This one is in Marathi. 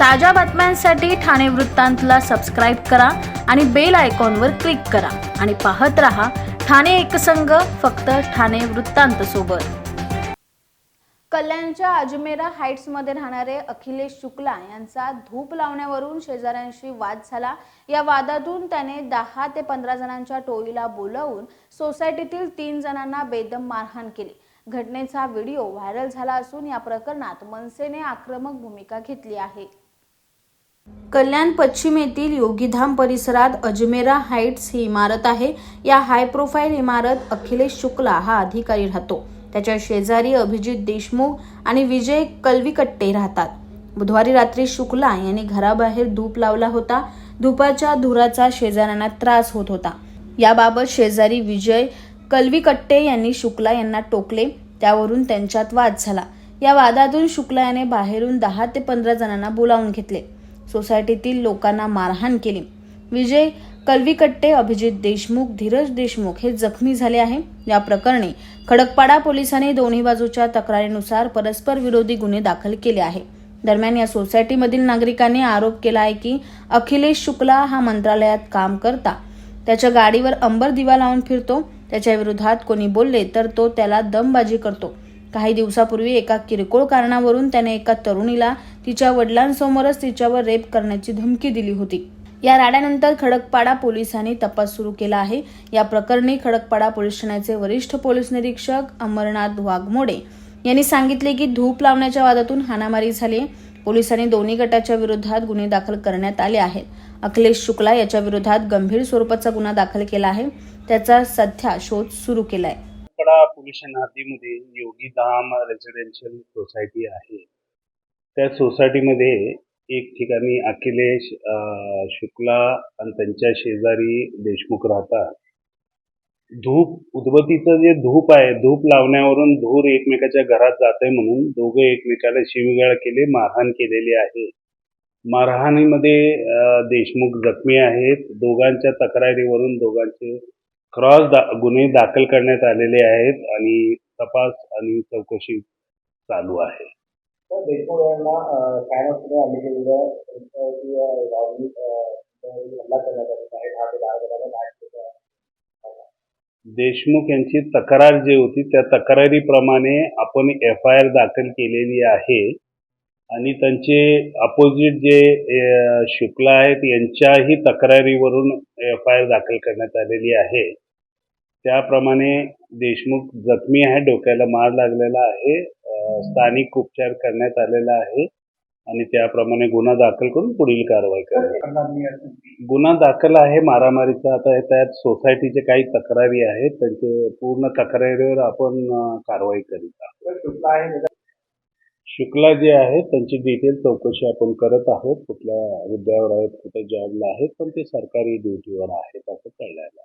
ताज्या बातम्यांसाठी ठाणे वृत्तांतला सबस्क्राईब करा आणि बेल आयकॉनवर क्लिक करा. आणि पाहत रहा ठाणे एकसंघ फक्त ठाणे वृत्तांत सोबत. कल्याणच्या अजमेरा हाईट्समध्ये राहणारे अखिलेश शुक्ला यांचा धूप लावण्यावरून शेजाऱ्यांशी वाद झाला. या वादातून त्याने दहा ते पंधरा जणांच्या टोळीला बोलावून सोसायटीतील तीन जणांना बेदम मारहाण केली. घटनेचा व्हिडिओ व्हायरल झाला असून या प्रकरणात मनसेने आक्रमक भूमिका घेतली आहे. कल्याण पश्चिमेतील योगीधाम परिसरात अजमेरा हाईट्स ही इमारत आहे. या हाय प्रोफाईल इमारत अखिलेश शुक्ला हा अधिकारी राहतो. त्याच्या शेजारी अभिजित देशमुख आणि विजय कलविकट्टे राहतात. बुधवारी रात्री शुक्ला यांनी घराबाहेर धूप लावला होता. धुपाच्या धुराचा शेजाऱ्यांना त्रास होत होता. याबाबत शेजारी विजय कलविकट्टे यांनी शुक्ला यांना टोकले. त्यावरून त्यांच्यात वाद झाला. या वादातून शुक्ला याने बाहेरून दहा ते पंधरा जणांना बोलावून घेतले. सोसायटीतील लोकांना मारहाण केली. विजय कलविकट्टे अभिजित देशमुख धीरज देशमुख हे जखमी झाले आहे. या प्रकरणी खडकपाडा पोलिसांनी दोन्ही बाजूच्या तक्रारीनुसार परस्पर विरोधी गुन्हे दाखल केले आहे. दरम्यान या सोसायटीमधील नागरिकांनी आरोप केला आहे की अखिलेश शुक्ला हा मंत्रालयात काम करता. त्याच्या गाडीवर अंबर दिवा लावून फिरतो. त्याच्या विरोधात कोणी बोलले तर तो त्याला दमबाजी करतो. काही दिवसापूर्वी एका किरकोळ कारणावरून त्याने एका तरुणीला तिच्या वडिलांसमोरच तिच्यावर रेप करण्याची धमकी दिली होती. या राड्यानंतर खडकपाडा पोलिसांनी तपास सुरू केला आहे. या प्रकरणी खडकपाडा पोलीस ठाण्याचे वरिष्ठ पोलीस निरीक्षक अमरनाथ वाघमोडे यांनी सांगितले की धूप लावण्याच्या वादातून हाणामारी झाली पोलिसांनी दोन्ही गटाच्या विरोधात गुन्हे दाखल करण्यात आले आहेत. अखिलेश शुक्ला याच्या विरोधात गंभीर स्वरूपाचा गुन्हा दाखल केला आहे. त्याचा सध्या शोध सुरू केला आहे कडा पोलीस हद्दीमध्ये योगी धाम रेसिडेन्शियल सोसायटी आहे. त्या सोसायटीमध्ये एक ठिकाणी अखिलेश शुक्ला आणि त्यांच्या शेजारी देशमुख राहतात. धूप उदबत्तीचं जे धूप आहे धूप लावण्यावरून धूर एकमेकाच्या घरात जाते म्हणून दोघे एकमेकाला शिवीगाळ केले मारहाण केलेली आहे. मारहाणीमध्ये देशमुख जखमी आहेत. दोघांच्या तक्रारीवरून दोघांचे क्रॉस दा गुन्हे दाखल करण्यात आलेले आहेत आणि तपास आणि चौकशी चालू आहे देशमुख यांना हल्ला करण्यात आलेला आहे. देशमुख यांची तक्रार जी होती त्या तक्रारीप्रमाणे आपण एफ आय आर दाखल केलेली आहे आणि त्यांचे अपोजिट जे शुक्ला आहेत यांच्याही तक्रारीवरून एफ आय आर दाखल करण्यात आलेली आहे त्याप्रमाणे देशमुख जखमी आहे डोक्याला मार लागलेला आहे स्थानिक उपचार करण्यात आलेला आहे आणि त्याप्रमाणे गुन्हा दाखल करून पुढील कारवाई करण्यात करणार. गुन्हा दाखल आहे मारामारीचा. आता त्यात सोसायटीचे काही तक्रारी आहेत त्यांचे पूर्ण तक्रारीवर आपण कारवाई करीत आहोत. शुक्ला जे आहेत त्यांची डिटेल चौकशी आपण करत आहोत. कुठल्या हुद्द्यावर आहेत कुठे जॉबला आहेत पण ते सरकारी ड्युटीवर आहेत असं कळायला